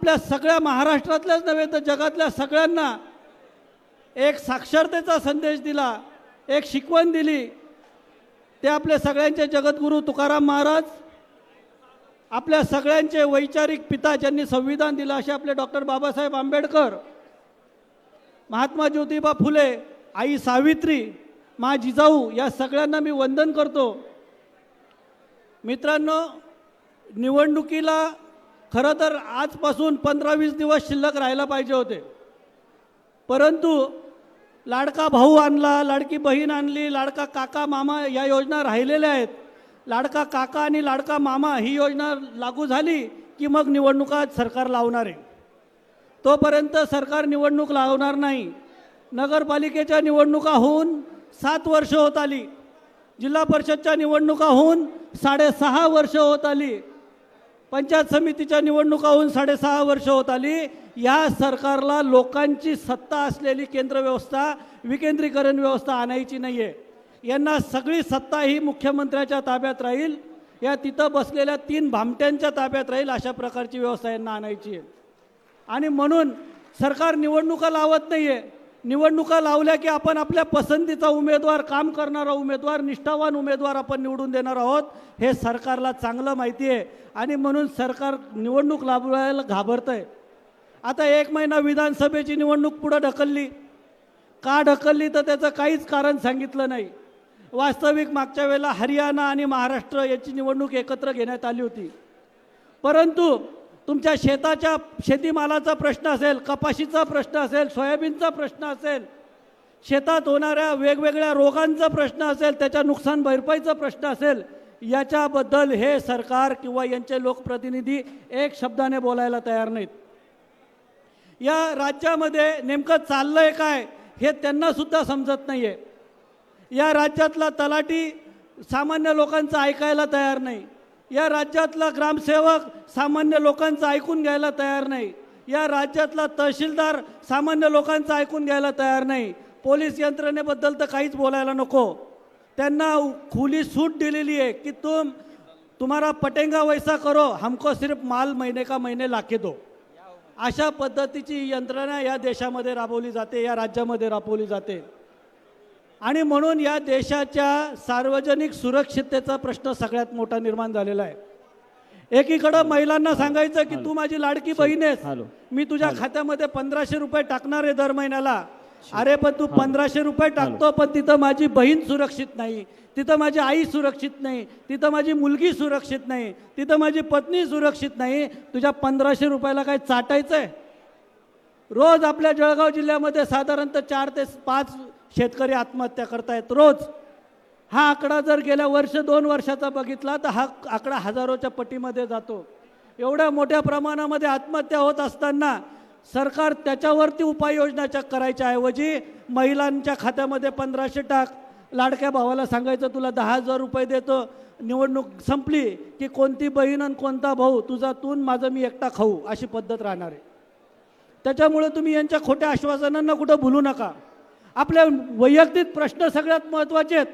आपल्या सगळ्या महाराष्ट्रातल्याच नव्हे तर जगातल्या सगळ्यांना एक साक्षरतेचा संदेश दिला एक शिकवण दिली. ते आपले सगळ्यांचे जगद्गुरू तुकाराम महाराज आपल्या सगळ्यांचे वैचारिक पिता ज्यांनी संविधान दिलं असे आपले डॉक्टर बाबासाहेब आंबेडकर महात्मा ज्योतिबा फुले आई सावित्री मा जिजाऊ या सगळ्यांना मी वंदन करतो. मित्रांनो निवडणुकीला खरं तर आजपासून पंधरा वीस दिवस शिल्लक राहायला पाहिजे होते. परंतु लाडका भाऊ आणला लाडकी बहीण आणली लाडका काका मामा या योजना राहिलेल्या आहेत. लाडका काका आणि लाडका मामा ही योजना लागू झाली की मग निवडणुका सरकार लावणार आहे. तोपर्यंत सरकार निवडणूक लावणार नाही. नगरपालिकेच्या निवडणुका होऊन सात वर्ष होत आली. जिल्हा परिषदच्या निवडणुका होऊन साडेसहा वर्ष होत आली. पंचायत समितीच्या निवडणुका होऊन साडेसहा वर्ष होत आली. या सरकारला लोकांची सत्ता असलेली केंद्र व्यवस्था विकेंद्रीकरण व्यवस्था आणायची नाही आहे यांना सगळी सत्ता ही मुख्यमंत्र्याच्या ताब्यात राहील. या तिथं बसलेल्या तीन भामट्यांच्या ताब्यात राहील अशा प्रकारची व्यवस्था यांना आणायची आहे. आणि म्हणून सरकार निवडणुका लावत नाही आहे निवडणुका लावल्या की आपण आपल्या पसंतीचा उमेदवार काम करणारा उमेदवार निष्ठावान उमेदवार आपण निवडून देणार आहोत हे सरकारला चांगलं माहिती आहे. आणि म्हणून सरकार निवडणूक लावायला घाबरतं आहे आता एक महिना विधानसभेची निवडणूक पुढं ढकलली. का ढकलली तर त्याचं काहीच कारण सांगितलं नाही. वास्तविक मागच्या वेळेला हरियाणा आणि महाराष्ट्र याची निवडणूक एकत्र घेण्यात आली होती. परंतु तुमच्या शेताच्या शेतीमालाचा प्रश्न असेल कपाशीचा प्रश्न असेल सोयाबीनचा प्रश्न असेल शेतात होणाऱ्या वेगवेगळ्या रोगांचा प्रश्न असेल त्याच्या नुकसान भरपाईचा प्रश्न असेल याच्याबद्दल हे सरकार किंवा यांचे लोकप्रतिनिधी एक शब्दाने बोलायला तयार नाहीत. या राज्यामध्ये नेमकं चाललंय काय हे त्यांनासुद्धा समजत नाही आहे या राज्यातला तलाठी सामान्य लोकांचं ऐकायला तयार नाही. या राज्यातला ग्रामसेवक सामान्य लोकांचं ऐकून घ्यायला तयार नाही. या राज्यातला तहसीलदार सामान्य लोकांचं ऐकून घ्यायला तयार नाही. पोलीस यंत्रणेबद्दल तर काहीच बोलायला नको. त्यांना खुली सूट दिलेली आहे की तुम तुम्हारा पटेंगा वैसा करो हमको सिर्फ माल महिने का महिने लाखे दो. अशा पद्धतीची यंत्रणा या देशामध्ये राबवली जाते या राज्यामध्ये राबवली जाते. आणि या देशाच्या सार्वजनिक सुरक्षिततेचा प्रश्न सगळ्यात मोठा निर्माण झालेला आहे. एकीकडं महिलांना सांगायचं की तू माझी लाडकी बहीण आहेस. मी तुझ्या खात्यामध्ये पंधराशे रुपये टाकणार आहे दर महिन्याला. अरे पण तू पंधराशे रुपये टाकतो पण तिथं माझी बहीण सुरक्षित नाही. तिथं माझी आई सुरक्षित नाही. तिथं माझी मुलगी सुरक्षित नाही. तिथं माझी पत्नी सुरक्षित नाही. तुझ्या पंधराशे रुपयाला काय चाटायचं आहे रोज आपल्या जळगाव जिल्ह्यामध्ये साधारणतः चार ते पाच शेतकरी आत्महत्या करतायत रोज. हा आकडा जर गेल्या वर्ष दोन वर्षाचा बघितला तर हा आकडा हजारोच्या पटीमध्ये जातो. एवढ्या मोठ्या प्रमाणामध्ये आत्महत्या होत असताना सरकार त्याच्यावरती उपाययोजना करायच्या ऐवजी महिलांच्या खात्यामध्ये पंधराशे टाक. लाडक्या भावाला सांगायचं तुला दहा हजार रुपये देतो. निवडणूक संपली की कोणती बहीण आणि कोणता भाऊ? तुझा तून माझं मी एकटा खाऊ. अशी पद्धत राहणार आहे. त्याच्यामुळे तुम्ही यांच्या खोट्या आश्वासनांना कुठं भुलू नका. आपल्या वैयक्तिक प्रश्न सगळ्यात महत्त्वाचे आहेत.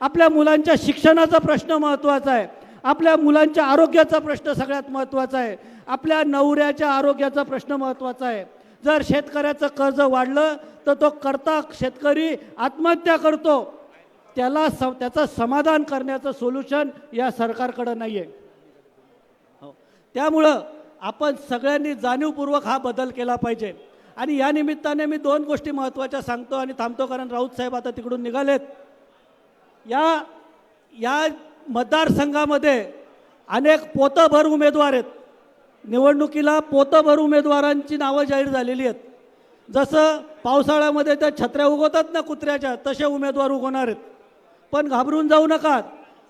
आपल्या मुलांच्या शिक्षणाचा प्रश्न महत्त्वाचा आहे. आपल्या मुलांच्या आरोग्याचा प्रश्न सगळ्यात महत्त्वाचा आहे. आपल्या नवऱ्याच्या आरोग्याचा प्रश्न महत्त्वाचा आहे. जर शेतकऱ्याचं कर्ज वाढलं तर तो करता शेतकरी आत्महत्या करतो. त्याला स त्याचं समाधान करण्याचं सोल्युशन या सरकारकडं नाही आहे हो. त्यामुळं आपण सगळ्यांनी जाणीवपूर्वक हा बदल केला पाहिजे. आणि या निमित्ताने मी दोन गोष्टी महत्त्वाच्या सांगतो आणि थांबतो कारण राऊत साहेब आता तिकडून निघालेत. या या मतदारसंघामध्ये अनेक पोतभर उमेदवार आहेत. निवडणुकीला पोतभर उमेदवारांची नावं जाहीर झालेली आहेत. जसं पावसाळ्यामध्ये त्या छत्र्या उगवतात ना कुत्र्याच्या तसे उमेदवार उगवणार आहेत. पण घाबरून जाऊ नका.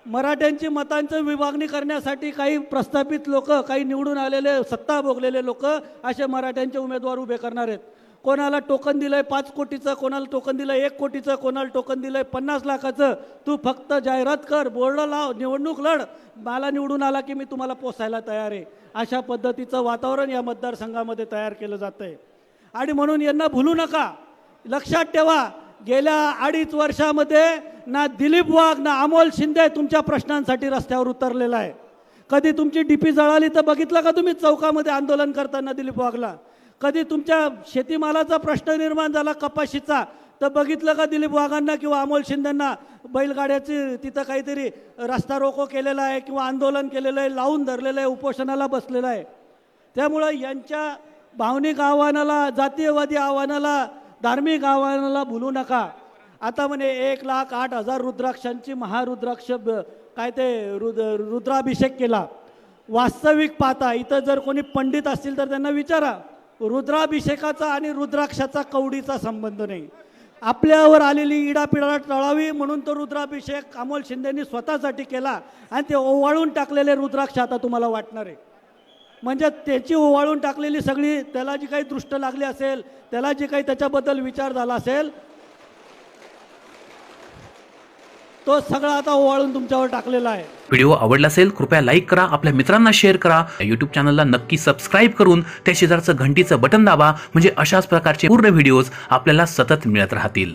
मराठ्यांची मतांचं विभागणी करण्यासाठी काही प्रस्थापित लोक काही निवडून आलेले सत्ता भोगलेले लोक असे मराठ्यांचे उमेदवार उभे करणार आहेत. कोणाला टोकन दिलंय पाच कोटीचं कोणाला टोकन दिलं एक कोटीचं कोणाला टोकन दिलंय पन्नास लाखाचं तू फक्त जाहिरात कर बोर्ड लाव निवडणूक लढ. मला निवडून आला की मी तुम्हाला पोसायला तयार आहे. अशा पद्धतीचं वातावरण या मतदारसंघामध्ये तयार केलं जातं आहे आणि म्हणून यांना भुलू नका. लक्षात ठेवा गेल्या अडीच वर्षामध्ये ना दिलीप वाघ ना अमोल शिंदे तुमच्या प्रश्नांसाठी रस्त्यावर उतरलेला आहे. कधी तुमची डीपी जळाली तर बघितलं का तुम्ही चौकामध्ये आंदोलन करताना दिलीप वाघला? कधी तुमच्या शेतीमालाचा प्रश्न निर्माण झाला कपाशीचा तर बघितलं का दिलीप वाघांना किंवा अमोल शिंदेंना बैलगाड्याची तिथं काहीतरी रस्ता रोको केलेला आहे किंवा आंदोलन केलेलं आहे लावून धरलेलं आहे उपोषणाला बसलेलं आहे. त्यामुळं यांच्या भावनिक आव्हानाला जातीयवादी आव्हानाला धार्मिक आव्हानाला भुलू नका. आता म्हणे एक लाख आठ हजार रुद्राक्षांची महारुद्राक्ष काय ते रुद रुद्राभिषेक केला. वास्तविक पाहता इथं जर कोणी पंडित असतील तर त्यांना विचारा. रुद्राभिषेकाचा आणि रुद्राक्षाचा कवडीचा संबंध नाही. आपल्यावर आलेली इडापिडा टळावी म्हणून तो रुद्राभिषेक अमोल शिंदेनी स्वतःसाठी केला आणि ते ओवाळून टाकलेले रुद्राक्ष आता तुम्हाला वाटणार आहे. म्हणजे त्याची ओवाळून टाकलेली सगळी त्याला जी काही दृष्ट लागली असेल त्याला जे काही त्याच्याबद्दल विचार झाला असेल तो सगळा आता ओवाळून तुमच्यावर टाकलेला आहे. व्हिडिओ आवडला असेल कृपया लाईक करा आपल्या मित्रांना शेअर करा. यूट्यूब चॅनलला नक्की सबस्क्राईब करून त्या शेजारचं घंटीचं बटन दाबा म्हणजे अशाच प्रकारचे पूर्ण व्हिडिओज आपल्याला सतत मिळत राहतील.